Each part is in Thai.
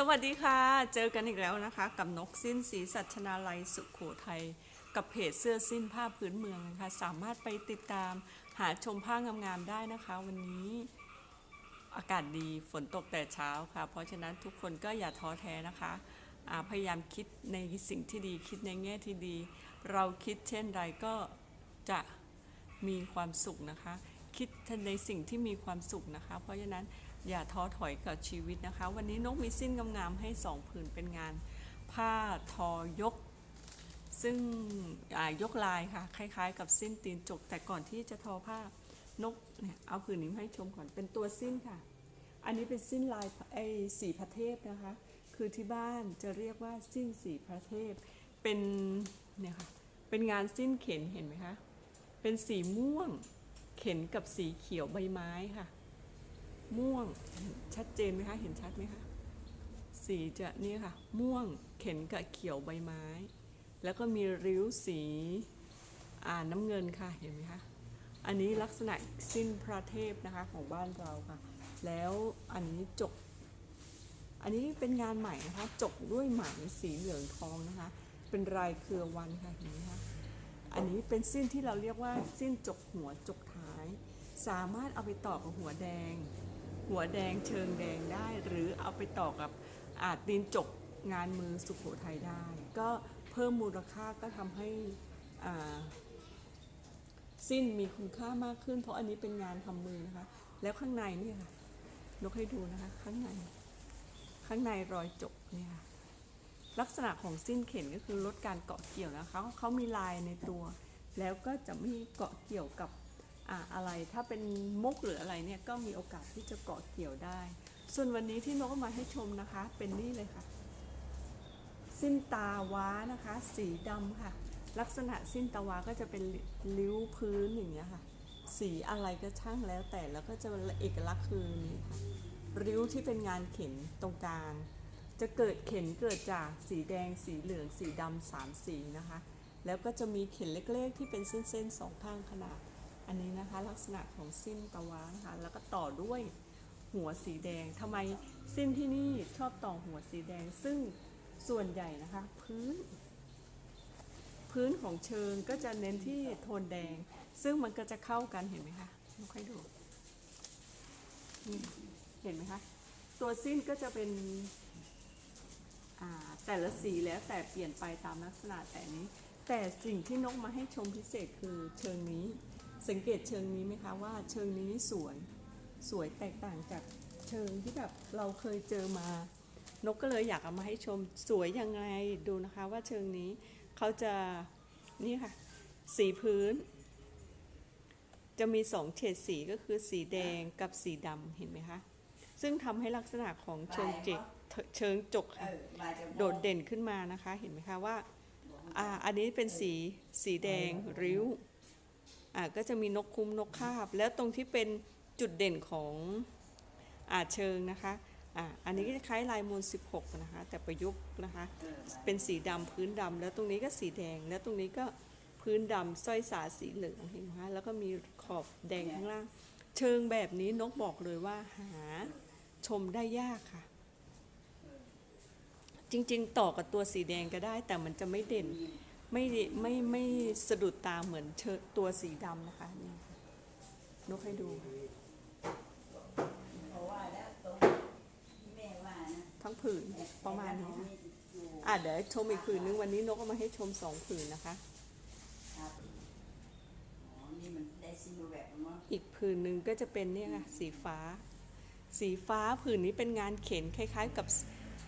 สวัสดีค่ะ เจอกันอีกแล้วนะคะ กับนกสิ้นสีสัชนาลัยสุขโขทัยกับเพจเสื้อสิ้นผ้าพื้นเมืองนะคะ สามารถไปติดตามหาชมผ้างามๆได้นะคะ วันนี้อากาศดีฝนตกแต่เช้าค่ะ เพราะฉะนั้นทุกคนก็อย่าท้อแท้นะคะพยายามคิดในสิ่งที่ดีคิดในแง่ที่ดี เราคิดเช่นไรก็จะมีความสุขนะคะ คิดในสิ่งที่มีความสุขนะคะ เพราะฉะนั้น อย่าท้อถอยกับชีวิตนะคะ วันนี้นกมีสิ้นงามๆให้สองผืนเป็นงาน ผ้าทอยก ซึ่งยกลายค่ะ คล้ายๆ กับสิ้นตีนจก แต่ก่อนที่จะทอผ้านกเนี่ยเอาผืนนี้มให้ชมก่อนเป็นตัวสิ้นค่ะ อันนี้เป็นสิ้นลายไอ้สีพระเทพนะคะ คือที่บ้านจะเรียกว่าสิ้นสีพระเทพเป็นเนี่ยค่ะเป็นงานสิ้นเข็นเห็นไหมคะเป็นสีม่วงเข็นกับสีเขียวใบไม้ค่ะ ม่วงชัดเจนไหมคะ เห็นชัดไหมคะ สีจะนี่ค่ะ ม่วงเข็นกับเขียวใบไม้ แล้วก็มีริ้วสีอ่าน้ำเงินค่ะเห็นไหมคะอันนี้ลักษณะสิ้นพระเทพนะคะของบ้านเราค่ะ แล้วอันนี้จก อันนี้เป็นงานใหม่นะคะจกด้วยไหมสีเหลืองทองนะคะ เป็นลายเครือวันค่ะเห็นไหมคะอันนี้เป็นสิ้นที่เราเรียกว่าสิ้นจกหัวจกท้าย สามารถเอาไปต่อกับหัวแดง หัวแดงเชิงแดงได้ หรือเอาไปต่อกับอาจตีนจกงานมือสุขโขทัยได้ ก็เพิ่มมูลค่าก็ทำให้สิ้นมีคุณค่ามากขึ้น เพราะอันนี้เป็นงานทำมือนะคะ แล้วข้างในเนี่ยค่ะนกให้ดูนะคะข้างใน ข้างในรอยจกเนี่ยลักษณะของสิ้นเข็นก็คือลดการเกาะเกี่ยวนะคะเขามีลายในตัว แล้วก็จะไม่เกาะเกี่ยวกับ อ่าอะไรถ้าเป็นมุกหรืออะไรเนี่ยก็มีโอกาสที่จะเกาะเกี่ยวได้ ส่วนวันนี้ที่นกมาให้ชมนะคะ เป็นนี่เลยค่ะ สิ้นตาว้านะคะ สีดำค่ะ ลักษณะสิ้นตาวาก็จะเป็นริ้วพื้นอย่างเงี้ยค่ะ สีอะไรก็ช่างแล้วแต่แล้วก็จะเอกลักษณ์คือนี้ค่ะริ้วที่เป็นงานเข็นตรงกลาง จะเกิดเข็นเกิดจากสีแดง สีเหลือง สีดำสามสีนะคะ แล้วก็จะมีเข็นเล็กๆ ที่เป็นเส้นๆสองข้างขนาด อันนี้นะคะลักษณะของสิ้นตะวานะคะแล้วก็ต่อด้วยหัวสีแดงทำไมสิ้นที่นี่ชอบต่อหัวสีแดง ซึ่งส่วนใหญ่นะคะพื้น พื้นของเชิงก็จะเน้นที่โทนแดง ซึ่งมันก็จะเข้ากันเห็นไหมคะไม่ค่อยดูเห็นไหมคะตัวสิ้นก็จะเป็นแต่ละสีแล้วแต่เปลี่ยนไปตามลักษณะแต่นี้ แต่สิ่งที่นกมาให้ชมพิเศษคือเชิงนี้ สังเกตเชิงนี้ไหมคะว่าเชิงนี้สวยสวยแตกต่างจากเชิงที่แบบเราเคยเจอมา นกก็เลยอยากเอามาให้ชมสวยยังไงดูนะคะว่าเชิงนี้เขาจะนี่ค่ะ สีพื้น จะมีสองเฉดสีก็คือสีแดงกับสีดำเห็นไหมคะซึ่งทำให้ลักษณะของเชิงจกเชิงจกค่ะโดดเด่นขึ้นมานะคะ เห็นไหมคะว่า อ่า อันนี้เป็นสีสีแดงริ้ว ก็จะมีนกคุ้มนกคาบ แล้วตรงที่เป็นจุดเด่นของอ่าเชิงนะคะอ่าอันนี้ก็คล้ายลายมูล 16 นะคะ แต่ประยุกต์นะคะ เป็นสีดำพื้นดำแล้วตรงนี้ก็สีแดง แล้วตรงนี้ก็พื้นดำสร้อยสาสีเหลืองเห็นไหมคะแล้วก็มีขอบแดงข้างล่าง เชิงแบบนี้นกบอกเลยว่าหาชมได้ยากค่ะ จริงๆ ต่อกับตัวสีแดงก็ได้แต่มันจะไม่เด่น ไม่ไม่ไม่สะดุดตาเหมือนเชิงตัวสีดำนะคะนี่ค่ะนกให้ดูค่ะเพราะว่าแล้วตรงที่แม่ว่านะทั้งผืนประมาณนี้ค่ะอะเดี๋ยวชมอีกผืนนึงวันนี้นกเอามาให้ชมสองผืนนะคะครับอ๋อนี่มันได้ซิโนแวคมั้งอีกผืนหนึ่งก็จะเป็นเนี่ยค่ะสีฟ้า สีฟ้าผืนนี้เป็นงานเข็นคล้ายๆ กับ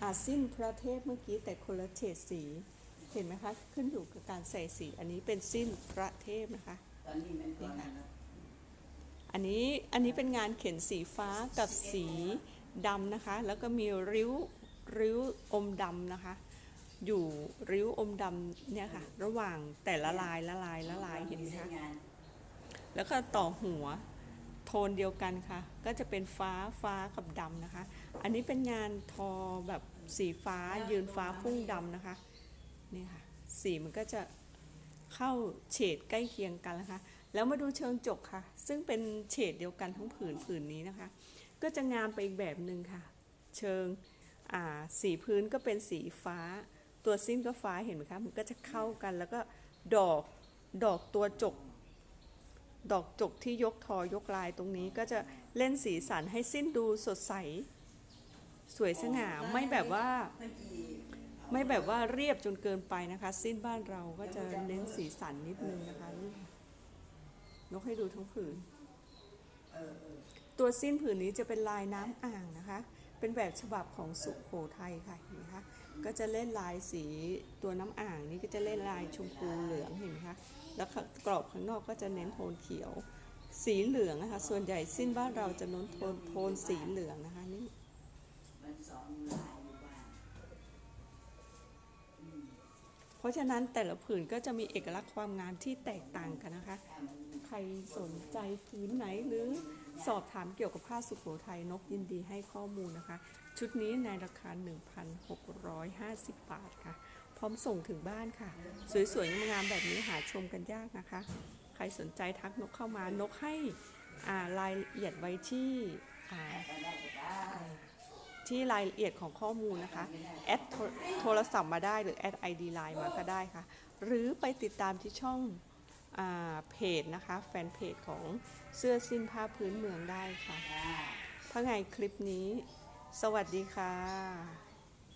อาสิ้นพระเทพเมื่อกี้แต่คนละเฉดสี เห็นไหมคะ ขึ้นอยู่กับการใส่สี อันนี้เป็นสิ้นพระเทพนะคะตอนนี้มันตัวนั้นแล้วอันนี้อันนี้เป็นงานเข็นสีฟ้ากับสีดำนะคะ แล้วก็มีริ้วริ้วอมดำนะคะ อยู่ริ้วอมดำเนี่ยค่ะ ระหว่างแต่ละลายละลายละลายเห็นไหมคะงานแล้วก็ต่อหัวโทนเดียวกันค่ะ ก็จะเป็นฟ้าฟ้ากับดำนะคะ อันนี้เป็นงานทอแบบสีฟ้ายืนฟ้าพุ่งดำนะคะ นี่ค่ะสีมันก็จะเข้าเฉดใกล้เคียงกันนะคะ แล้วมาดูเชิงจกค่ะ ซึ่งเป็นเฉดเดียวกันทั้งผืนผืนนี้นะคะ ก็จะงามไปอีกแบบหนึ่งค่ะ เชิงอ่าสีพื้นก็เป็นสีฟ้า ตัวสิ้นก็ฟ้าเห็นไหมคะมันก็จะเข้ากันแล้วก็ดอกดอกตัวจก ดอกจกที่ยกทอยกลายตรงนี้ก็จะเล่นสีสันให้สิ้นดูสดใส สวยสง่าไม่แบบว่ามันอี ไม่แบบว่าเรียบจนเกินไปนะคะ สิ้นบ้านเราก็จะเน้นสีสันนิดนึงนะคะนี่นกให้ดูทั้งผืน ตัวสิ้นผืนนี้จะเป็นลายน้ำอ่างนะคะ เป็นแบบฉบับของสุโขทัยค่ะเห็นไหมคะก็จะเล่นลายสีตัวน้ำอ่างนี้ก็จะเล่นลายชมพูเหลืองเห็นไหมคะแล้วกรอบข้างนอกก็จะเน้นโทนเขียว สีเหลืองนะคะส่วนใหญ่สิ้นบ้านเราจะน้นโทนโทนสีเหลืองนะคะนี่ เพราะฉะนั้นแต่ละผืนก็จะมีเอกลักษณ์ความงามที่แตกต่างกันนะคะ ใครสนใจพื้นไหนหรือสอบถามเกี่ยวกับผ้าสุโขทัยนกยินดีให้ข้อมูลนะคะ ชุดนี้ในราคา 1,650 บาทค่ะ พร้อมส่งถึงบ้านค่ะ สวยๆงามๆแบบนี้หาชมกันยากนะคะ ใครสนใจทักนกเข้ามานกให้ารายละเอียดไว้ที่อ่า ที่รายละเอียดของข้อมูลนะคะ แอดโทรศัพท์มาได้หรือแอดไอดีไลน์มาก็ได้ค่ะ หรือไปติดตามที่ช่องอเพจนะคะ แฟนเพจของเสื้อสิ้นผ้าพื้นเมืองได้ค่ะจ้าถ้าไงคลิปนี้ สวัสดีค่ะ